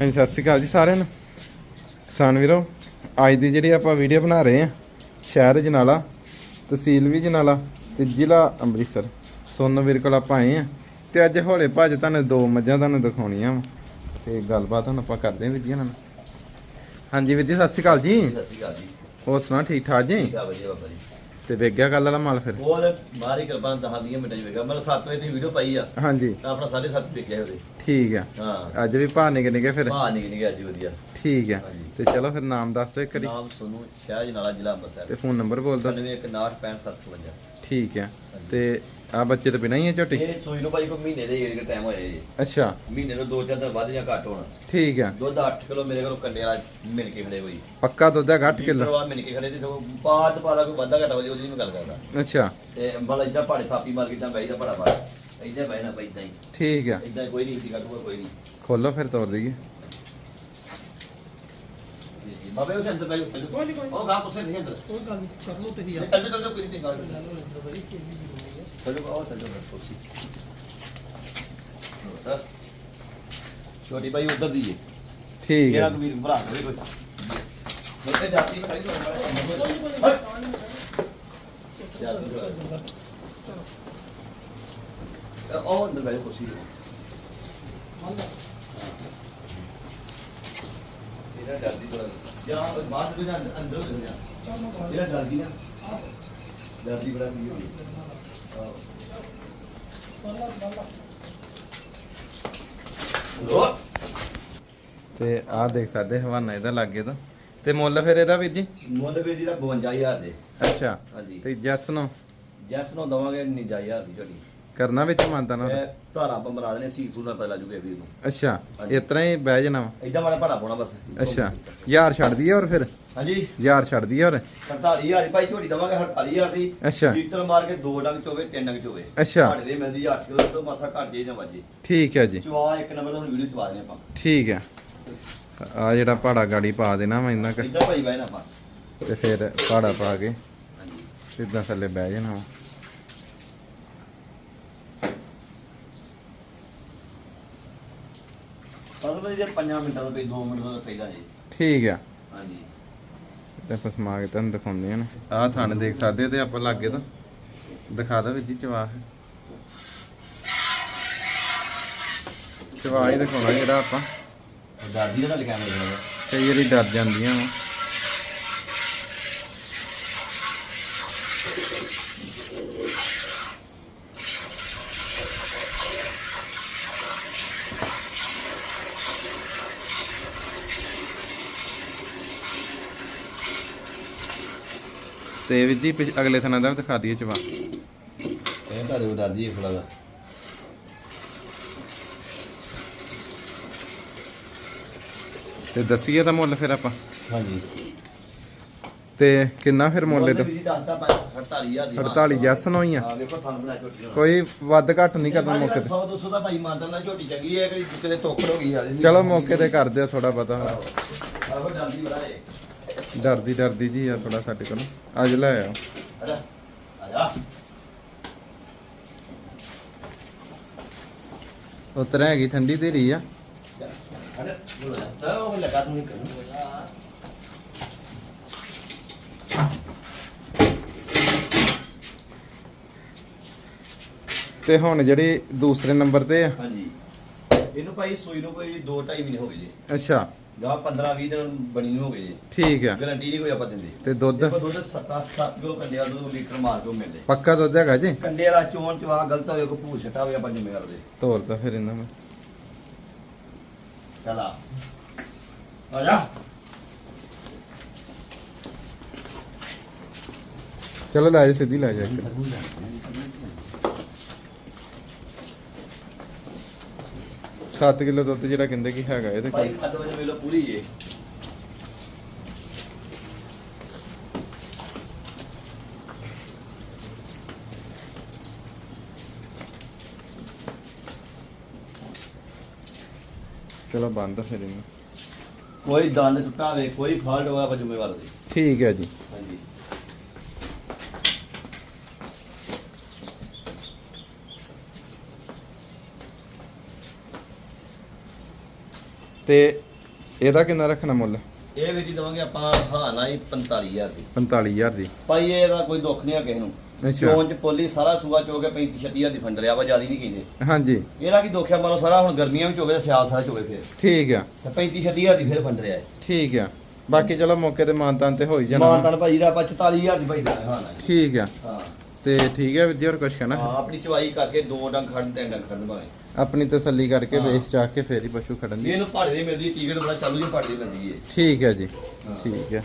ਹਾਂਜੀ ਸਤਿ ਸ਼੍ਰੀ ਅਕਾਲ ਜੀ ਸਾਰਿਆਂ ਨੂੰ। ਕਿਸਾਨ ਵੀਰੋ ਅੱਜ ਦੀ ਜਿਹੜੀ ਆਪਾਂ ਵੀਡੀਓ ਬਣਾ ਰਹੇ ਆ ਸ਼ਹਿਰ ਜਨਾਲਾ ਤਹਿਸੀਲ ਵੀ ਜਨਾਲਾ ਤੇ ਜ਼ਿਲ੍ਹਾ ਅੰਮ੍ਰਿਤਸਰ। ਸੋਨੂ ਵੀਰ ਕੋਲ ਆਪਾਂ ਆਏ ਆ ਤੇ ਅੱਜ ਹੌਲੇ ਭੱਜ ਤੁਹਾਨੂੰ ਦੋ ਮੱਝਾਂ ਤੁਹਾਨੂੰ ਦਿਖਾਉਣੀਆਂ ਵਾ ਤੇ ਗੱਲਬਾਤ ਹੁਣ ਆਪਾਂ ਕਰਦੇ ਹਾਂ ਵੀਰ ਜੀ ਇਹਨਾਂ ਨਾਲ। ਹਾਂਜੀ ਵੀਰ ਜੀ ਸਤਿ ਸ਼੍ਰੀ ਅਕਾਲ ਜੀ। ਸਤਿ ਸ਼੍ਰੀ ਅਕਾਲ ਜੀ। ਹੋਰ ਸੁਣਾ ਠੀਕ ਠਾਕ ਜੀ? ਠੀਕ ਆ ਵਧੀਆ ਬਾਬਾ ਜੀ। ਤੇ ਵੇਖ ਗਿਆ ਗੱਲ ਵਾਲਾ ਮਾਲ ਫਿਰ? ਉਹ ਮਾਰੀ ਕਿਰਪਾ ਨਾਲ ਦਹਾਂ ਦੀਆਂ ਮਿੰਟਾਂ ਚ ਮਤਲਬ 7 ਵਜੇ ਦੀ ਵੀਡੀਓ ਪਾਈ ਆ। ਹਾਂਜੀ। ਤਾਂ ਆਪਣਾ 7:30 ਵੇਖਿਆ ਉਹਦੇ। ਠੀਕ ਆ। ਹਾਂ। ਅੱਜ ਵੀ ਭਾ ਨਿਕ ਨਿਕੇ ਫਿਰ? ਹਾਂ ਨਿਕ ਨਿਕ ਅੱਜ ਵਧੀਆ। ਠੀਕ ਆ। ਹਾਂਜੀ। ਤੇ ਚਲੋ ਫਿਰ ਨਾਮ ਦੱਸ ਦਿਓ ਇੱਕ ਵਾਰੀ। ਨਾਮ ਸੋਨੂੰ ਸ਼ਹਿਜ ਨਾਲਾ ਜ਼ਿਲ੍ਹਾ ਤੇ ਅੰਮ੍ਰਿਤਸਰ ਫੋਨ ਨੰਬਰ ਬੋਲ ਦਿਓ। 916565 ਠੀਕ ਆ। ਤੇ ਆ ਬੱਚੇ ਤਾਂ ਬਿਨਾਂ ਹੀ ਆ ਝੋਟੀ? ਇਹ ਸੂਈ ਨੂੰ ਭਾਈ ਕੋਈ ਮਹੀਨੇ ਦੇ ਏੜ ਟਾਈਮ ਹੋਇਆ ਜੀ। ਅੱਛਾ। ਮਹੀਨੇ ਤੋਂ ਦੋ ਚਾਰ ਦਿਨ ਵੱਧ ਜਾਂ ਘੱਟ ਹੋਣਾ। ਠੀਕ ਆ। ਦੁੱਧ 8 ਕਿਲੋ ਮੇਰੇ ਕੋਲ ਕੰਡੇ ਵਾਲਾ ਮਿਲ ਕੇ ਖੜੇ ਹੋਈ ਪੱਕਾ ਦੁੱਧ ਹੈ 8 ਕਿਲੋ? ਪਰਵਾਹ ਮਿਲ ਕੇ ਖੜੇ ਤੇ ਸਗੋਂ ਬਾਅਦ ਪਾਲਾ ਕੋਈ ਵਾਧਾ ਘਟਾ ਹੋ ਜੇ ਉਹਦੀ ਨੀ ਮੈਂ ਗੱਲ ਕਰਦਾ। ਅੱਛਾ। ਤੇ ਅੰਬਲ ਇਦਾਂ ਭਾੜੇ ਥਾਪੀ ਮਾਰ ਕੇ ਜਾਂ ਬੈਠਦਾ ਭੜਾ ਮਾਰ ਇਦਾਂ ਬਹਿਣਾ ਪਈ ਇਦਾਂ ਹੀ। ਠੀਕ ਆ। ਇਦਾਂ ਕੋਈ ਨਹੀਂ ਸੀਗਾ ਕੋਈ ਨਹੀਂ। ਖੋਲੋ ਫਿਰ ਤੋਰ ਦਈਏ। ਜੀ ਜੀ। ਬਾਬੇ ਉਹਦੇ ਅੰਦਰ ਬੈਠੋ ਕੋਈ। ਉਹ ਗਾ ਪੁੱਛੇ ਨਹੀਂ ਅੰਦਰ। ਕੋਈ ਗੱਲ ਕਰ ਲਓ ਤੁਸੀਂ ਚੱਲ ਚੱਲ ਚੱਲ ਕੋਈ ਨਹੀਂ ਗੱਲ ਹੈ ਆਓ ਚੱਲ ਚੱਲ ਕੁਰਸੀ ਛੋਟੀ ਭਾਈ ਉਧਰ ਦੀ ਜੇ ਠੀਕ ਮੇਰਾ ਆ ਕਬੀਰ ਭਰਾ ਕਰੇ ਕੋਈ ਮੇਰੇ ਜਾਤੀ ਮੈਂ ਕਹੀ ਉਹ ਅੰਦਰ ਬੈਠੋ ਕੁਰਸੀ ਤੇ। ਇਹਦਾ ਡਰਦੀ ਥੋੜਾ ਜਾਂ ਤੋਂ ਜਾਂ ਅੰਦਰ ਹੋ ਜਾ ਜਿਹੜਾ ਡਰਦੀ ਨਾ ਡਰਦੀ ਬੜਾ ਕੀ ਹੋਈ ਉਹ ਤੇ ਆਹ ਦੇਖ ਸਕਦੇ ਹਵਾਨਾ ਇਹਦਾ ਲੱਗੇ ਤਾਂ। ਤੇ ਮੁੱਲ ਫਿਰ ਇਹਦਾ ਵੀਰ ਜੀ? ਮੁੱਲ ਵੀਰ ਜੀ ਦਾ 52000 ਦੇ। ਅੱਛਾ। ਹਾਂਜੀ। ਤੇ ਜੈਸ ਨੂੰ? ਜੈਸ ਨੂੰ ਦਵਾਂਗੇ 59000 ਦੀ ਝੋਲੀ ਕਰਨਾ ਵਿੱਚ ਮੰਨਤਾ ਨਾ ਇਹ ਧਾਰਾ ਮਰਾ ਦੇਣੇ ਸੀ ਸੂਨਾ ਪਤਾ ਲੱਗੂਗਾ ਵੀਰ ਨੂੰ। ਅੱਛਾ। ਇਸ ਤਰ੍ਹਾਂ ਹੀ ਬਹਿ ਜਾਣਾ ਵਾ। ਐਡਾ ਵਾਲਾ ਭਾੜਾ ਪਾਉਣਾ ਬਸ। ਅੱਛਾ ਯਾਰ ਛੱਡ ਦਈਏ ਹੋਰ ਫਿਰ? ਹਾਂਜੀ। ਯਾਰ ਛੱਡ ਦਈਏ ਹੋਰ? 48000 ਦੀ ਭਾਈ ਝੋਲੀ ਦਵਾਂਗੇ 48000 ਦੀ। ਅੱਛਾ। ਲੀਟਰ ਮਾਰ ਕੇ ਦੋ ਡੰਗ ਚੋਵੇ ਤਿੰਨ ਡੰਗ ਚੋਵੇ। ਅੱਛਾ। ਸਾਡੇ ਦੇ ਮਿਲਦੀ 8 ਕਿਲੋ ਤੋਂ ਮਾਸਾ ਘੱਟ ਜੇ ਜਾਂ ਵੱਜੇ ਠੀਕ ਹੈ ਜੀ। ਚਵਾ ਇੱਕ ਨੰਬਰ ਦਾ ਵੀਡੀਓ ਚਵਾ ਦੇਣੇ ਆਪਾਂ। ਠੀਕ ਹੈ। ਆ ਜਿਹੜਾ ਪਹਾੜਾ ਗਾੜੀ ਪਾ ਦੇਣਾ ਵਾ ਇੰਨਾ ਕੁ। ਇੱਦਾਂ ਭਾਈ ਨਾ ਆਪਾਂ। ਤੇ ਫਿਰ ਪਹਾੜਾ ਪਾ ਕੇ ਹਾਂਜੀ। ਸਿੱਧਾ ਥੱਲੇ ਬਹਿ ਜਾਣਾ ਵਾ। ਪਤਾ ਜੇ 5 ਮਿੰਟਾਂ ਦਾ ਪਈ 2 ਮਿੰਟ ਦਾ ਪਹਿਲਾਂ ਜੀ। ਠੀਕ ਆ। ਹਾਂਜੀ। ਤੇ ਆਪਾਂ ਸਮਾ ਕੇ ਤੁਹਾਨੂੰ ਦਿਖਾਉਂਦੇ ਹਾਂ ਆਹ ਥਣ ਦੇਖ ਸਕਦੇ ਹੋ ਤੇ ਆਪਾਂ ਲਾਗੇ ਤੋਂ। ਦਿਖਾ ਦੋ ਵੀਰ ਜੀ ਚਵਾਹ ਚਵਾਹ ਹੀ ਦਿਖਾਉਣਾ ਜਿਹੜਾ ਆਪਾਂ। ਦਾਦੀ ਦਾ ਲਿਖਿਆ ਮੇਰੇ ਕਈ ਵਾਰੀ ਡਰ ਜਾਂਦੀਆਂ ਵਾ। ਤੇ ਵੀਰ ਜੀ ਪਿਛ- ਅਗਲੇ ਥਣਾ ਦਾ ਵੀ ਦਿਖਾ ਦਈਏ ਚਵਾ ਇਹ ਤਾਂ ਉਹ ਦਾਦੀ ਹੈ ਥੋੜਾ ਦਾ ਤੇ ਦੱਸੀਏ ਤਾਂ ਮੁੱਲ ਫਿਰ ਆਪਾਂ। ਹਾਂਜੀ। ਤੇ ਕਿੰਨਾ ਫਿਰ ਮੁੱਲ ਇਹਦਾ? ਜੀ ਦੱਸਦਾ 48000 ਦੀ 48 ਜੈਸ ਨੂੰ ਹੀ ਆ। ਹਾਂ ਵੇਖੋ ਤੁਹਾਨੂੰ ਬਣਾ ਝੋਟੀ ਹੋਣਾ। ਕੋਈ ਵੱਧ ਘੱਟ ਨਹੀਂ ਕਰਨਾ ਮੌਕੇ ਤੇ। 100 200 ਦਾ ਭਾਈ ਮਾਨਤਾ ਨਾਲ ਝੋਟੀ ਚੰਗੀ ਹੈ ਕਿ ਕਿਤੇ ਤੋਕੜ ਹੋ ਗਈ ਆ। ਚਲੋ ਮੌਕੇ ਤੇ ਕਰ ਦਿਓ ਥੋੜਾ ਪਤਾ ਆਹੋ। ਜਲਦੀ ਬੜਾ ਏ ਡਰਦੀ ਡਰਦੀ ਜੀ ਆ ਥੋੜਾ ਸਾਡੇ ਕੋਲ। ਅੱਜ ਲੈ ਆਓ ਅਰੇ ਆ ਜਾ। ਉਤਰ ਹੈਗੀ ਠੰਡੀ ਧੀਰੀ ਆ। ਉਹ ਲਗਾ ਤੂੰ ਹੁਣ ਜਿਹੜੀ ਦੂਸਰੇ ਨੰਬਰ ਤੇ ਆ? ਹਾਂਜੀ। ਇਹਨੂੰ ਭਾਈ ਸੂਈ ਨੂੰ ਕੋਈ 2 2.5 ਮਹੀਨੇ ਹੋ ਗਏ ਜੀ। ਅੱਛਾ। ਜਾਂ 15 20 ਦਿਨ ਬਣੀ ਨੂੰ ਹੋ ਗਏ ਜੀ। ਠੀਕ ਆ। ਗਾਰੰਟੀ ਨਹੀਂ ਕੋਈ ਆਪਾਂ ਦਿੰਦੇ। ਤੇ ਦੁੱਧ? ਦੇਖੋ ਦੁੱਧ 7 7 ਕਿਲੋ ਕੰਡੇ ਵਾਲਾ ਦੁੱਧ ਲੀਟਰ ਮਾਰ ਕੇ ਮਿਲਦੇ। ਪੱਕਾ ਦੁੱਧ ਹੈਗਾ ਜੀ? ਕੰਡੇ ਵਾਲਾ ਚੋਣ ਚਵਾ ਗਲਤ ਹੋਵੇ ਕੋਈ ਭੂਰ ਛਟਾ ਹੋਵੇ ਆਪਾਂ ਜ਼ਿੰਮੇਵਾਰ ਦੇ। ਤੋਰ ਤਾਂ ਫਿਰ ਇਹਨਾਂ ਮੈਂ ਚੱਲ ਆ। ਆ ਜਾ। ਚਲੋ ਲੈ ਜਾ ਸਿੱਧੀ ਲੈ ਜਾ ਇੱਕ। ਸੱਤ ਕਿਲੋ ਦੁੱਧ ਜਿਹੜਾ ਕਹਿੰਦੇ ਕਿ ਹੈਗਾ ਇਹਦੇ ਭਾਈ ਕੋਲ ਖੱਦ ਵਜੇ ਵੇਲੋ ਪੂਰੀ ਏ ਚਲੋ ਬੰਦ ਫਿਰ ਇਹਨੂੰ। ਕੋਈ ਦੰਦ ਟੁੱਟਾ ਹੋਵੇ ਕੋਈ ਫਾਲਟ ਹੋਵੇ ਆਪਾਂ ਜ਼ਿੰਮੇਵਾਰ ਦੇ ਠੀਕ ਹੈ ਜੀ। ਹਾਂਜੀ। ਤੇ ਇਹਦਾ ਕਿੰਨਾ ਰੱਖਣਾ ਮੁੱਲ? ਇਹ ਵੀ ਜੀ ਦਵਾਂਗੇ ਆਪਾਂ ਹਾਂ ਨਾ ਜੀ 45000 ਦੀ। 45000 ਦੀ। ਭਾਈ ਇਹਦਾ ਕੋਈ ਦੁੱਖ ਨਹੀਂ ਆ ਕਿਸੇ ਨੂੰ। ਅੱਛਾ। ਚੋਣ ਚ ਪੋਲੀ ਸਾਰਾ ਸੂਆ ਚੋ ਕੇ 35 36000 ਦੀ ਫੰਡ ਲਿਆ ਵਾ ਜ਼ਿਆਦਾ ਨਹੀਂ ਕਹਿੰਦੇ ਹਾਂਜੀ। ਇਹਦਾ ਕੀ ਦੁੱਖ ਆ ਲਓ ਸਾਰਾ ਹੁਣ ਗਰਮੀਆਂ ਵਿੱਚ ਹੋਵੇ ਤੇ ਸਿਆਲ ਸਾਰਾ ਚ ਹੋਵੇ ਫਿਰ। ਠੀਕ ਆ। ਤੇ 35 36000 ਦੀ ਫਿਰ ਫੰਡ ਰਿਹਾ ਠੀਕ ਆ। ਬਾਕੀ ਚਲੋ ਮੌਕੇ ਤੇ ਮਾਨਤਾਨ ਤੇ ਹੋ ਹੀ ਜਾਣਾ। ਮਾਨਤਨ ਭਾਈ ਦਾ ਆਪਾਂ 44000 ਦੀ ਭਾਈ ਦਾ ਹਾਂ ਜੀ। ਠੀਕ ਆ। ਹਾਂ। ਤੇ ਠੀਕ ਹੈ ਵੀਰ ਜੀ ਹੋਰ ਕੁਝ ਕਹਿਣਾ? ਹਾਂ ਆਪਣੀ ਚਵਾਈ ਕਰਕੇ ਦੋ ਡੰਗ ਖੜਨ ਤੇ ਡੰਗ ਖੜਨ ਭਾਵੇਂ। ਆਪਣੀ ਤਸੱਲੀ ਕਰਕੇ। ਵੇਚ ਚਾਹ ਕੇ ਫੇਰ ਹੀ ਪਸ਼ੂ ਖੜਨ ਦੀ। ਇਹਨੂੰ ਦੀ ਮਿਲਦੀ ਟਿਕਟ ਬੜਾ ਚਾਲੂ ਜੀ ਪਹਾੜੇ ਦੀ ਮਿਲਦੀ ਹੈ ਠੀਕ ਹੈ ਜੀ। ਠੀਕ ਹੈ।